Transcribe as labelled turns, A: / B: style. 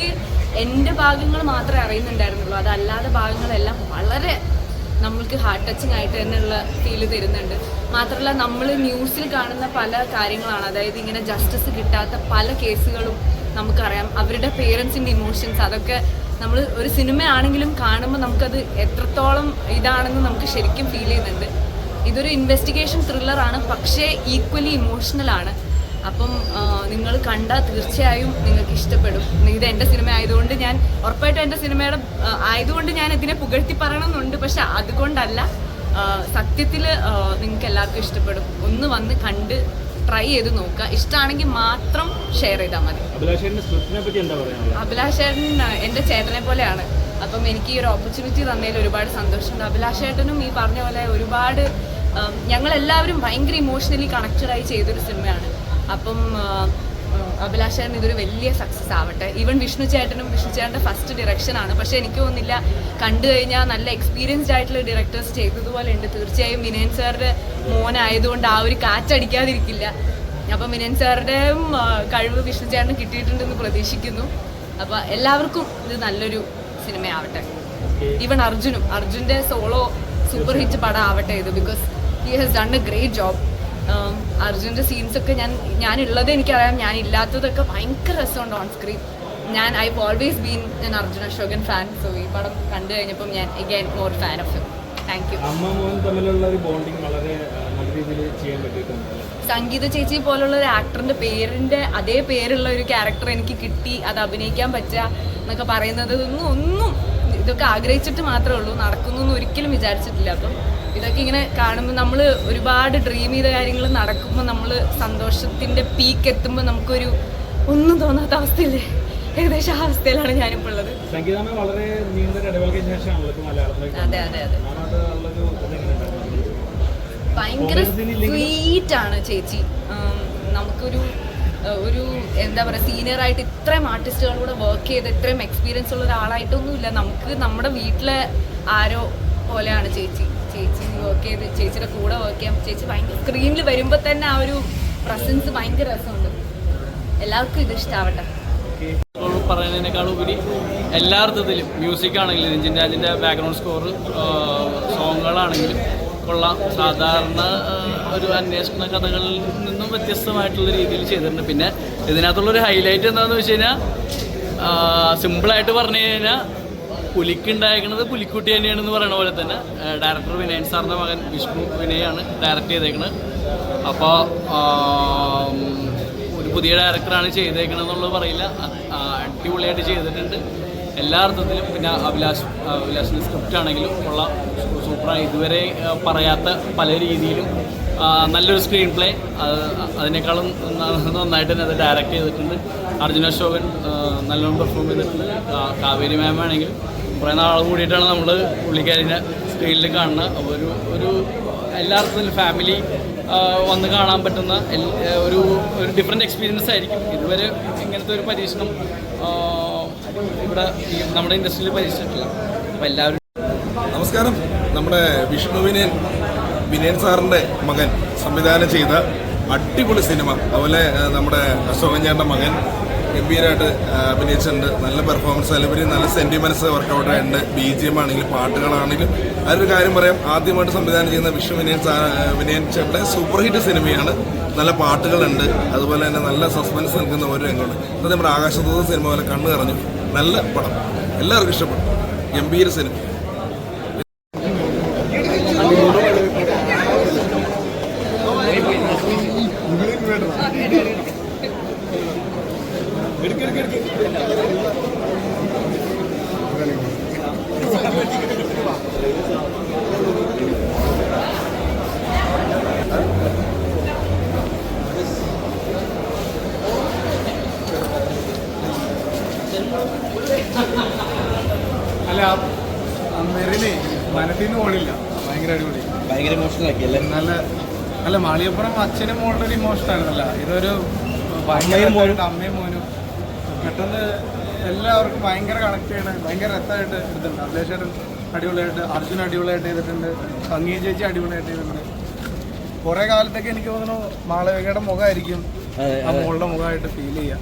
A: എനിക്ക് എന്റെ ഭാഗങ്ങൾ മാത്രമേ അറിയുന്നുണ്ടായിരുന്നുള്ളൂ. അതല്ലാതെ ഭാഗങ്ങളെല്ലാം വളരെ നമ്മൾക്ക് ഹാർട്ട് ടച്ചിങ് ആയിട്ട് തന്നെയുള്ള ഫീൽ തരുന്നുണ്ട്. മാത്രമല്ല നമ്മൾ ന്യൂസിൽ കാണുന്ന പല കാര്യങ്ങളാണ്. അതായത് ഇങ്ങനെ ജസ്റ്റിസ് കിട്ടാത്ത പല കേസുകളും നമുക്കറിയാം. അവരുടെ പേരൻസിന്റെ ഇമോഷൻസ് അതൊക്കെ നമ്മൾ ഒരു സിനിമയാണെങ്കിലും കാണുമ്പോൾ നമുക്കത് എത്രത്തോളം ഇതാണെന്ന് നമുക്ക് ശരിക്കും ഫീൽ ചെയ്യുന്നുണ്ട്. ഇതൊരു ഇൻവെസ്റ്റിഗേഷൻ ത്രില്ലറാണ് പക്ഷേ ഈക്വലി ഇമോഷണലാണ് അപ്പം നിങ്ങൾ കണ്ടാൽ തീർച്ചയായും നിങ്ങൾക്ക് ഇഷ്ടപ്പെടും. ഇത് എന്റെ സിനിമ ആയതുകൊണ്ട് ഞാൻ ഉറപ്പായിട്ടും എന്റെ സിനിമയുടെ ആയതുകൊണ്ട് ഞാൻ ഇതിനെ പുകഴ്ത്തി പറയണമെന്നുണ്ട്. പക്ഷെ അതുകൊണ്ടല്ല സത്യത്തിൽ നിങ്ങൾക്ക് എല്ലാവർക്കും ഇഷ്ടപ്പെടും. ഒന്ന് വന്ന് കണ്ട് ട്രൈ ചെയ്ത് നോക്കുക. ഇഷ്ടമാണെങ്കിൽ മാത്രം ഷെയർ ചെയ്താൽ മതി. അഭിലാഷേട്ടൻ എന്റെ ചേട്ടനെ പോലെയാണ്. അപ്പം എനിക്ക് ഈ ഒരു ഓപ്പർച്യൂണിറ്റി തന്നതിൽ ഒരുപാട് സന്തോഷമുണ്ട്. അഭിലാഷേട്ടനും ഈ പറഞ്ഞ പോലെ ഒരുപാട് ഞങ്ങളെല്ലാവരും ഭയങ്കര ഇമോഷണലി കണക്റ്റഡായി ചെയ്തൊരു സിനിമയാണ്. അപ്പം അഭിലാഷേട്ടൻ ഇതൊരു വലിയ സക്സസ് ആവട്ടെ. ഈവൻ വിഷ്ണു ചേട്ടനും വിഷ്ണു ചേട്ടന്റെ ഫസ്റ്റ് ഡിറക്ഷനാണ് പക്ഷെ എനിക്ക് തോന്നുന്നില്ല കണ്ടു കഴിഞ്ഞാൽ നല്ല എക്സ്പീരിയൻസ്ഡ് ആയിട്ടുള്ള ഡയറക്ടേഴ്സ് ചെയ്തതുപോലെ ഉണ്ട്. തീർച്ചയായും വിനയൻ സാറിന്റെ മോനായതുകൊണ്ട് ആ ഒരു കാറ്റടിക്കാതിരിക്കില്ല. അപ്പം വിനയൻ സാറുടെയും കഴിവ് വിഷ്ണു ചേട്ടന് കിട്ടിയിട്ടുണ്ടെന്ന് പ്രതീക്ഷിക്കുന്നു. അപ്പം എല്ലാവർക്കും ഇത് നല്ലൊരു സിനിമയാവട്ടെ. ഈവൻ അർജുനും അർജുന്റെ സോളോ സൂപ്പർ ഹിറ്റ് പടം ആവട്ടെ ഇത് because he has done a great job അർജുന്റെ സീൻസൊക്കെ ഞാൻ ഞാനുള്ളത് എനിക്കറിയാം ഞാൻ ഇല്ലാത്തതൊക്കെ ഭയങ്കര രസമുണ്ട് ഓൺ സ്ക്രീൻ ഞാൻ ഐ ഓൾവേസ് ബീൻ ഞാൻ അർജുൻ അശോകൻ ഫാൻ സോ ഈ പടം കണ്ടു കഴിഞ്ഞപ്പം ഞാൻ again more fan of him thank you
B: തമ്മിലുള്ള ഒരു ബോണ്ടിങ് വളരെ
A: സംഗീത ചേച്ചി പോലുള്ള ഒരു ആക്ടറിന്റെ പേരിന്റെ അതേ പേരുള്ള ഒരു ക്യാരക്ടർ എനിക്ക് കിട്ടി അത് അഭിനയിക്കാൻ പറ്റുക എന്നൊക്കെ പറയുന്നത് ഒന്നും ഒന്നും ഇതൊക്കെ ആഗ്രഹിച്ചിട്ട് മാത്രമേ ഉള്ളൂ. നടക്കുന്നു ഒരിക്കലും വിചാരിച്ചിട്ടില്ല. അപ്പം ഇതൊക്കെ ഇങ്ങനെ കാണുമ്പോൾ നമ്മൾ ഒരുപാട് ഡ്രീം ചെയ്ത കാര്യങ്ങൾ നടക്കുമ്പോൾ നമ്മൾ സന്തോഷത്തിന്റെ പീക്ക് എത്തുമ്പോൾ നമുക്കൊരു ഒന്നും തോന്നാത്ത അവസ്ഥയില്ലേ ഏകദേശം ആ അവസ്ഥയിലാണ് ഞാനിപ്പോൾ ഉള്ളത്.
B: വളരെ നീണ്ട
A: അതെ അതെ അതെ? ഭയങ്കര സ്വീറ്റ് ആണ് ചേച്ചി. നമുക്കൊരു ഒരു എന്താ പറയുക സീനിയർ ആയിട്ട് ഇത്രയും ആർട്ടിസ്റ്റുകളൂടെ വർക്ക് ചെയ്ത് ഇത്രയും എക്സ്പീരിയൻസ് ഉള്ള ഒരാളായിട്ടൊന്നുമില്ല. നമുക്ക് നമ്മുടെ വീട്ടിലെ ആരോ പോലെയാണ് ചേച്ചിയുടെ കൂടെ വർക്ക് ചെയ്യാം ചേച്ചി ഭയങ്കര സ്ക്രീനിൽ വരുമ്പോൾ തന്നെ ആ ഒരു പ്രസൻസ് ഭയങ്കര രസമുണ്ട്. എല്ലാവർക്കും ഇത് ഇഷ്ടാവട്ടെ.
C: പറയുന്നതിനേക്കാൾ ഉപരി എല്ലാ മ്യൂസിക് ആണെങ്കിലും രഞ്ജിൻ രാജിന്റെ ബാക്ക്ഗ്രൗണ്ട് സ്കോർ സോങ്ങുകളാണെങ്കിലും കൊള്ളാം. സാധാരണ ഒരു അന്വേഷണ കഥകളിൽ നിന്നും വ്യത്യസ്തമായിട്ടുള്ള രീതിയിൽ ചെയ്തിട്ടുണ്ട്. പിന്നെ ഇതിനകത്തുള്ളൊരു ഹൈലൈറ്റ് എന്താണെന്ന് വെച്ച് കഴിഞ്ഞാൽ സിമ്പിളായിട്ട് പറഞ്ഞു കഴിഞ്ഞാൽ പുലിക്കുണ്ടായിരിക്കുന്നത് പുലിക്കുട്ടി തന്നെയാണെന്ന് പറയുന്ന പോലെ തന്നെ. ഡയറക്ടർ വിനയൻ സാറിന്റെ മകൻ വിഷ്ണു വിനയാണ് ഡയറക്റ്റ് ചെയ്തേക്കുന്നത് അപ്പോൾ ഒരു പുതിയ ഡയറക്ടറാണ് ചെയ്തേക്കുന്നത് എന്നുള്ളത് പറയില്ല. അടിപൊളിയായിട്ട് ചെയ്തിട്ടുണ്ട്. എല്ലാ അർത്ഥത്തിലും പിന്നെ അഭിലാഷ് അഭിലാഷിന്റെ സ്ക്രിപ്റ്റ് ആണെങ്കിലും ഉള്ള സൂപ്പറായി ഇതുവരെ പറയാത്ത പല രീതിയിലും നല്ലൊരു സ്ക്രീൻ പ്ലേ അതിനേക്കാളും നന്നായിട്ട് തന്നെ അത് ഡയറക്റ്റ് ചെയ്തിട്ടുണ്ട്. അർജുന അശോകൻ നല്ലോണം പെർഫോം ചെയ്തിട്ടുണ്ട്. കാവേരി മാം ആണെങ്കിലും കുറേ നാൾ കൂടിയിട്ടാണ് നമ്മൾ പുള്ളിക്കാരിനെ സ്ക്രീനിൽ കാണുന്നത്. അപ്പോൾ ഒരു ഒരു എല്ലാവർക്കും ഫാമിലി വന്ന് കാണാൻ പറ്റുന്ന ഒരു ഒരു ഡിഫറെന്റ് എക്സ്പീരിയൻസ് ആയിരിക്കും. ഇതുവരെ ഇങ്ങനത്തെ ഒരു പരീക്ഷണം ഇവിടെ നമ്മുടെ ഇൻഡസ്ട്രിയിൽ പരീക്ഷിച്ചിട്ടില്ല. അപ്പോൾ എല്ലാവരും
D: നമസ്കാരം. നമ്മുടെ വിഷ്ണു വിനയൻ സാറിന്റെ മകൻ സംവിധാനം ചെയ്ത അടിപൊളി സിനിമ. അതുപോലെ നമ്മുടെ അശോകൻ ചേട്ടന്റെ മകൻ ഗംഭീരമായിട്ട് അഭിനയിച്ചിട്ടുണ്ട്. നല്ല പെർഫോമൻസ് അതിലുപരി നല്ല സെന്റിമെന്റ്സ് വർക്കൗട്ട് ആയിട്ടുണ്ട് ബി ജി എം ആണെങ്കിലും പാട്ടുകളാണെങ്കിലും. അതിലൊരു കാര്യം പറയാം. ആദ്യമായിട്ട് സംവിധാനം ചെയ്യുന്ന വിഷ്ണു വിനയൻ വിനയൻ സൂപ്പർ ഹിറ്റ് സിനിമയാണ്. നല്ല പാട്ടുകളുണ്ട്. അതുപോലെ തന്നെ നല്ല സസ്പെൻസ് നിൽക്കുന്ന ഒരു രംഗമുണ്ട്. അത് നമ്മുടെ ആകാശദൂത സിനിമ പോലെ കണ്ണു നിറഞ്ഞു. നല്ല പടം. എല്ലാവർക്കും ഇഷ്ടപ്പെട്ടു. ഗംഭീര സിനിമ.
E: അല്ല മെറിനെ മനത്തിൽ നിന്ന് ഓടില്ല. ഭയങ്കര അടിപൊളി.
C: ഭയങ്കര ഇമോഷണൽ ആക്കിയല്ലേ?
E: നല്ല അല്ല മാളിയപ്പുറം അച്ഛനും മോളുടെ ഒരു ഇമോഷണൽ ആയിരുന്നല്ല ഇതൊരു ഭയങ്കര അമ്മയും മോനും. പെട്ടെന്ന് എല്ലാവർക്കും ഭയങ്കര കണക്ട് ചെയ്യണ ഭയങ്കര രസമായിട്ട് എടുത്തിട്ടുണ്ട്. അഭിലേഷേട്ടൻ അടിപൊളിയായിട്ട് അർജുൻ അടിപൊളിയായിട്ട് ചെയ്തിട്ടുണ്ട്. സംഗീത ചേച്ചി അടിപൊളിയായിട്ട് ചെയ്തിട്ടുണ്ട്. കുറെ കാലത്തേക്ക് എനിക്ക് തോന്നുന്നു മാളവികയുടെ മുഖമായിരിക്കും ആ മോളുടെ മുഖമായിട്ട് ഫീൽ ചെയ്യാം.